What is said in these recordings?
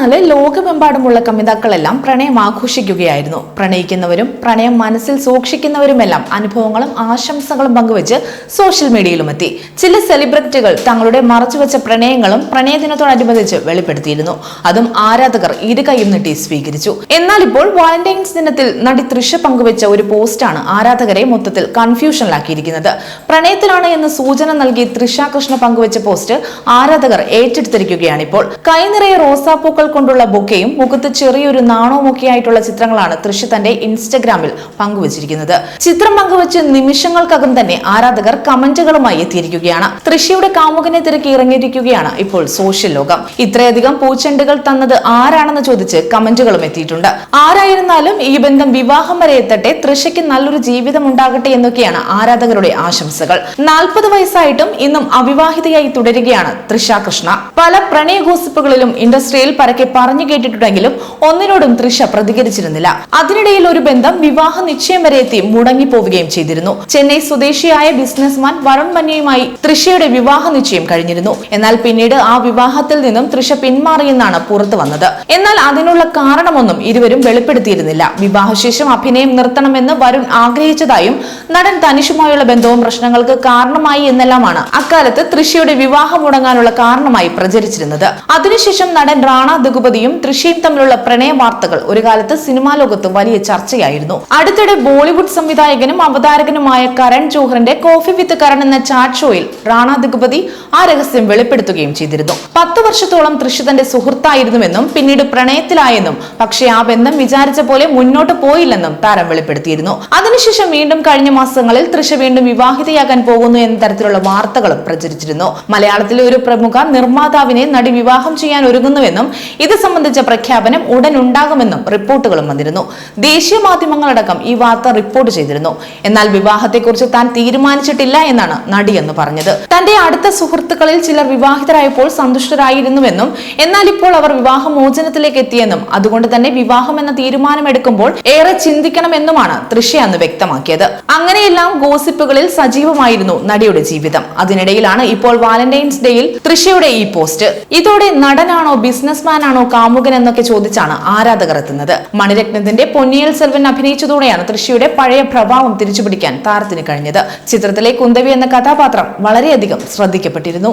പിന്നാലെ ലോകമെമ്പാടുമുള്ള കമിതാക്കളെല്ലാം പ്രണയം ആഘോഷിക്കുകയായിരുന്നു. പ്രണയിക്കുന്നവരും പ്രണയം മനസ്സിൽ സൂക്ഷിക്കുന്നവരുമെല്ലാം അനുഭവങ്ങളും ആശംസകളും പങ്കുവച്ച് സോഷ്യൽ മീഡിയയിലുമെത്തി. ചില സെലിബ്രിറ്റികൾ തങ്ങളുടെ മറച്ചുവെച്ച പ്രണയങ്ങളും പ്രണയദിനത്തോടനുബന്ധിച്ച് വെളിപ്പെടുത്തിയിരുന്നു. അതും ആരാധകർ ഇരുകൈയും നീട്ടി സ്വീകരിച്ചു. എന്നാൽ ഇപ്പോൾ വാലന്റൈൻസ് ദിനത്തിൽ നടി തൃശ പങ്കുവെച്ച ഒരു പോസ്റ്റാണ് ആരാധകരെ മൊത്തത്തിൽ കൺഫ്യൂഷനിലാക്കിയിരിക്കുന്നത്. പ്രണയത്തിലാണ് എന്ന് സൂചന നൽകി തൃഷ കൃഷ്ണ പങ്കുവെച്ച പോസ്റ്റ് ആരാധകർ ഏറ്റെടുത്തിരിക്കുകയാണ് ഇപ്പോൾ കൈനിറയെ റോസാപ്പൂക്കൾ കൊണ്ടുള്ള ബൊക്കയും മുഖത്ത് ചെറിയൊരു നാണവുമൊക്കെ ആയിട്ടുള്ള ചിത്രങ്ങളാണ് തൃശ് തന്റെ ഇൻസ്റ്റഗ്രാമിൽ പങ്കുവച്ചിരിക്കുന്നത്. ചിത്രം പങ്കുവച്ച് നിമിഷങ്ങൾക്കകം തന്നെ ആരാധകർ കമന്റുകളുമായി എത്തിയിരിക്കുകയാണ്. തൃശയുടെ കാമുകനെ തിരക്കി ഇറങ്ങിയിരിക്കുകയാണ് ഇപ്പോൾ സോഷ്യൽ ലോകം. ഇത്രയധികം പൂച്ചെണ്ടുകൾ തന്നത് ആരാണെന്ന് ചോദിച്ച് കമന്റുകളും എത്തിയിട്ടുണ്ട്. ആരായിരുന്നാലും ഈ ബന്ധം വിവാഹം വരെ എത്തട്ടെ തൃശയ്ക്ക് നല്ലൊരു ജീവിതം ഉണ്ടാകട്ടെ എന്നൊക്കെയാണ് ആരാധകരുടെ ആശംസകൾ. നാൽപ്പത് വയസ്സായിട്ടും ഇന്നും അവിവാഹിതയായി തുടരുകയാണ് തൃശ കൃഷ്ണ. പല പ്രണയ ഗോസിപ്പുകളിലും ഇൻഡസ്ട്രിയിൽ പരക്കെ പറഞ്ഞു കേട്ടിട്ടുണ്ടെങ്കിലും ഒന്നിനോടും തൃഷ പ്രതികരിച്ചിരുന്നില്ല. അതിനിടയിൽ ഒരു ബന്ധം വിവാഹ നിശ്ചയം വരെ എത്തി മുടങ്ങിപ്പോവുകയും ചെയ്തിരുന്നു. ചെന്നൈ സ്വദേശിയായ ബിസിനസ്മാൻ വരുൺ മന്യയുമായി തൃഷയുടെ വിവാഹ നിശ്ചയം കഴിഞ്ഞിരുന്നു. എന്നാൽ പിന്നീട് ആ വിവാഹത്തിൽ നിന്നും തൃഷ പിന്മാറിയെന്നാണ് പുറത്തു വന്നത്. എന്നാൽ അതിനുള്ള കാരണമൊന്നും ഇരുവരും വെളിപ്പെടുത്തിയിരുന്നില്ല. വിവാഹശേഷം അഭിനയം നിർത്തണമെന്ന് വരുൺ ആഗ്രഹിച്ചതായും നടൻ തനിഷുമായുള്ള ബന്ധവും പ്രശ്നങ്ങൾക്ക് കാരണമായി എന്നെല്ലാമാണ് അക്കാലത്ത് തൃഷയുടെ വിവാഹം മുടങ്ങാനുള്ള കാരണമായി പ്രചരിച്ചിരുന്നത്. അതിനുശേഷം നടൻ റാണ ദുഗുപതിയും തൃശയും തമ്മിലുള്ള പ്രണയ വാർത്തകൾ ഒരു കാലത്ത് സിനിമാ ലോകത്ത് വലിയ ചർച്ചയായിരുന്നു. അടുത്തിടെ ബോളിവുഡ് സംവിധായകനും അവതാരകനുമായ കരൺ ജോഹറിന്റെ കോഫി വിത്ത് കരൺ എന്ന ചാറ്റ് ഷോയിൽ റാണ ദുഗുപതി ആ രഹസ്യം വെളിപ്പെടുത്തുകയും ചെയ്തിരുന്നു. പത്ത് വർഷത്തോളം തൃശ തന്റെ സുഹൃത്തായിരുന്നുവെന്നും പിന്നീട് പ്രണയത്തിലായെന്നും പക്ഷേ ആ ബന്ധം വിചാരിച്ച പോലെ മുന്നോട്ട് പോയില്ലെന്നും താരം വെളിപ്പെടുത്തിയിരുന്നു. അതിനുശേഷം വീണ്ടും കഴിഞ്ഞ മാസങ്ങളിൽ തൃശ വീണ്ടും വിവാഹിതയാകാൻ പോകുന്നു എന്ന തരത്തിലുള്ള വാർത്തകളും പ്രചരിച്ചിരുന്നു. മലയാളത്തിലെ ഒരു പ്രമുഖ നിർമ്മാതാവിനെ നടി വിവാഹം ചെയ്യാൻ ഒരുങ്ങുന്നുവെന്നും ഇത് സംബന്ധിച്ച പ്രഖ്യാപനം ഉടൻ ഉണ്ടാകുമെന്നും റിപ്പോർട്ടുകളും വന്നിരുന്നു. ദേശീയ മാധ്യമങ്ങളടക്കം ഈ വാർത്ത റിപ്പോർട്ട് ചെയ്തിരുന്നു. എന്നാൽ വിവാഹത്തെക്കുറിച്ച് താൻ തീരുമാനിച്ചിട്ടില്ല എന്നാണ് നടി എന്ന് പറഞ്ഞത്. തന്റെ അടുത്ത സുഹൃത്തുക്കളിൽ ചിലർ വിവാഹിതരായപ്പോൾ സന്തുഷ്ടരായിരുന്നുവെന്നും എന്നാൽ ഇപ്പോൾ അവർ വിവാഹമോചനത്തിലേക്ക് എത്തിയെന്നും അതുകൊണ്ട് തന്നെ വിവാഹം എന്ന തീരുമാനമെടുക്കുമ്പോൾ ഏറെ ചിന്തിക്കണമെന്നുമാണ് തൃശ അന്ന് വ്യക്തമാക്കിയത്. അങ്ങനെയെല്ലാം ഗോസിപ്പുകളിൽ സജീവമായിരുന്നു നടിയുടെ ജീവിതം. അതിനിടയിലാണ് ഇപ്പോൾ വാലന്റൈൻസ് ഡേയിൽ തൃശയുടെ ഈ പോസ്റ്റ്. ഇതോടെ നടനാണോ ബിസിനസ്മാൻ ആണോ കാമുകൻ എന്നൊക്കെ ചോദിച്ചാണ് ആരാധകർ എത്തുന്നത്. മണിരത്നത്തിന്റെ പൊന്നിയൽ സെൽവൻ അഭിനയിച്ചതോടെയാണ് തൃശ്ശിയുടെ പഴയ പ്രഭാവം തിരിച്ചുപിടിക്കാൻ താരത്തിന് കഴിഞ്ഞത്. ചിത്രത്തിലെ കുന്തവി എന്ന കഥാപാത്രം വളരെയധികം ശ്രദ്ധിക്കപ്പെട്ടിരുന്നു.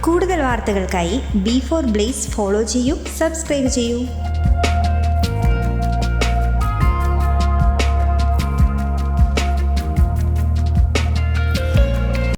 കൂടുതൽ വാർത്തകൾക്കായി ബി ഫോർ ബ്ലേസ് ഫോളോ ചെയ്യൂ സബ്സ്ക്രൈബ് ചെയ്യൂ.